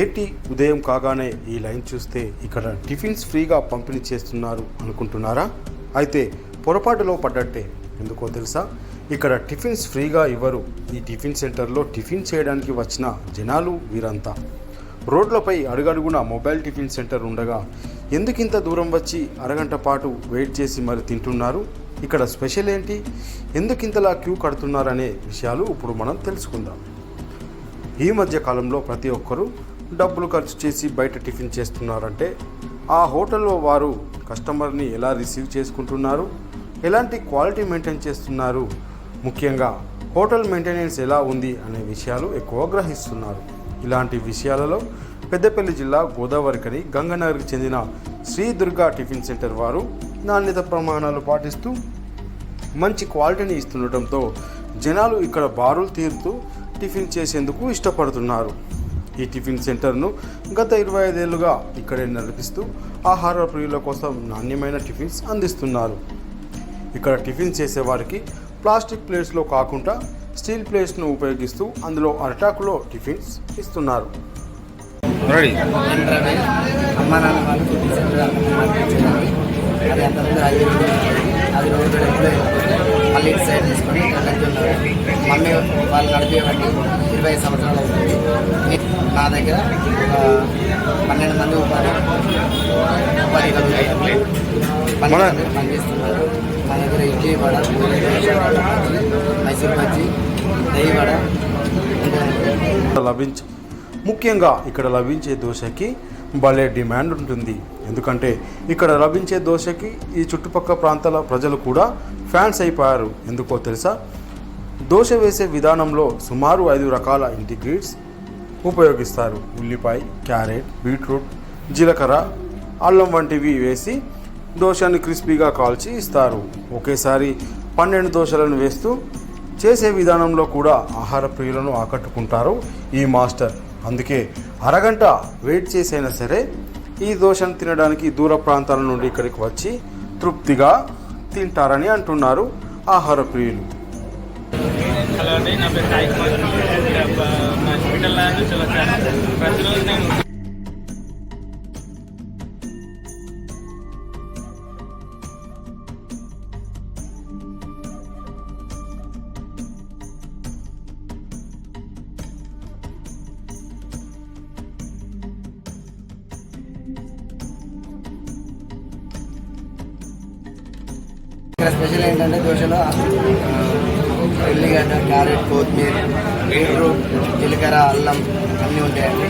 ఏటి ఉదయం కాగానే ఈ లైన్ చూస్తే ఇక్కడ టిఫిన్స్ ఫ్రీగా పంపిణీ చేస్తున్నారు అనుకుంటున్నారా? అయితే పొరపాటులో పడ్డట్టే ఎందుకో తెలుసా? ఇక్కడ టిఫిన్స్ ఫ్రీగా ఇవ్వరు. ఈ టిఫిన్ సెంటర్లో టిఫిన్ చేయడానికి వచ్చిన జనాలు వీరంతా. రోడ్లపై అడుగడుగున మొబైల్ టిఫిన్ సెంటర్ ఉండగా ఎందుకింత దూరం వచ్చి అరగంట పాటు వెయిట్ చేసి మరి తింటున్నారు? ఇక్కడ స్పెషల్ ఏంటి? ఎందుకింతలా క్యూ కడుతున్నారనే విషయాలు ఇప్పుడు మనం తెలుసుకుందాం. ఈ మధ్య కాలంలో ప్రతి ఒక్కరూ డబ్బులు ఖర్చు చేసి బయట టిఫిన్ చేస్తున్నారంటే ఆ హోటల్లో వారు కస్టమర్ని ఎలా రిసీవ్ చేసుకుంటున్నారు? ఎలాంటి క్వాలిటీ మెయింటైన్ చేస్తున్నారు? ముఖ్యంగా హోటల్ మెయింటెనెన్స్ ఎలా ఉంది అనే విషయాలు ఎక్కువ గ్రహిస్తున్నారు. ఇలాంటి విషయాలలో పెద్దపల్లి జిల్లా గోదావరికని గంగనగర్కి చెందిన శ్రీ దుర్గా టిఫిన్ సెంటర్ వారు నాణ్యత ప్రమాణాలు పాటిస్తూ మంచి క్వాలిటీని ఇస్తుండటంతో జనాలు ఇక్కడ బారులు తీరుతూ టిఫిన్ చేసేందుకు ఇష్టపడుతున్నారు. ఈ టిఫిన్ సెంటర్ను గత ఇరవై ఐదేళ్ళుగా ఇక్కడే నడిపిస్తూ ఆహార ప్రియుల కోసం నాణ్యమైన టిఫిన్స్ అందిస్తున్నారు. ఇక్కడ టిఫిన్ చేసేవారికి ప్లాస్టిక్ ప్లేట్స్లో కాకుండా స్టీల్ ప్లేట్స్ను ఉపయోగిస్తూ అందులో అరటాకులో టిఫిన్స్ ఇస్తున్నారు. రెడీ? వాళ్ళు మళ్ళీ ఇటు సైడ్ తీసుకొని ఇక్కడ వెళ్తున్నారు మమ్మీ వాళ్ళు నడిపేవాడిని ఇరవై సంవత్సరాలు అవుతుంది. నా దగ్గర పన్నెండు మంది ఉపాధి ఉపాధి పనిచేస్తున్నారు. మా దగ్గర ఇడ్లీ వడ మైసూర్ బజ్జీ దహి వడ. లభించ ముఖ్యంగా ఇక్కడ లభించే దోశకి భలే డిమాండ్ ఉంటుంది. ఎందుకంటే ఇక్కడ లభించే దోశకి ఈ చుట్టుపక్కల ప్రాంతాల ప్రజలు కూడా ఫ్యాన్స్ అయిపోయారు. ఎందుకో తెలుసా? దోశ వేసే విధానంలో సుమారు ఐదు రకాల ఇంటిగ్రీడ్స్ ఉపయోగిస్తారు. ఉల్లిపాయ క్యారెట్ బీట్రూట్ జీలకర్ర అల్లం వంటివి వేసి దోశని క్రిస్పీగా కాల్చి ఇస్తారు. ఒకేసారి పన్నెండు దోశలను వేస్తూ చేసే విధానంలో కూడా ఆహార ప్రియులను ఆకట్టుకుంటారు ఈ మాస్టర్. అందుకే అరగంట వెయిట్ చేసైనా సరే ఈ దోశను తినడానికి దూర ప్రాంతాల నుండి ఇక్కడికి వచ్చి తృప్తిగా తింటారని అంటున్నారు ఆహార ప్రియులు. హలో అండి నా పేరు సాయి కుమార్. మా హాస్పిటల్ నుంచి వచ్చాను. ఇక్కడ స్పెషల్ ఏంటంటే దోశలో ఎల్లిగడ్డ క్యారెట్ కొత్తిమీర బీట్రూట్ జీలకర్ర అల్లం అన్నీ ఉంటాయండి.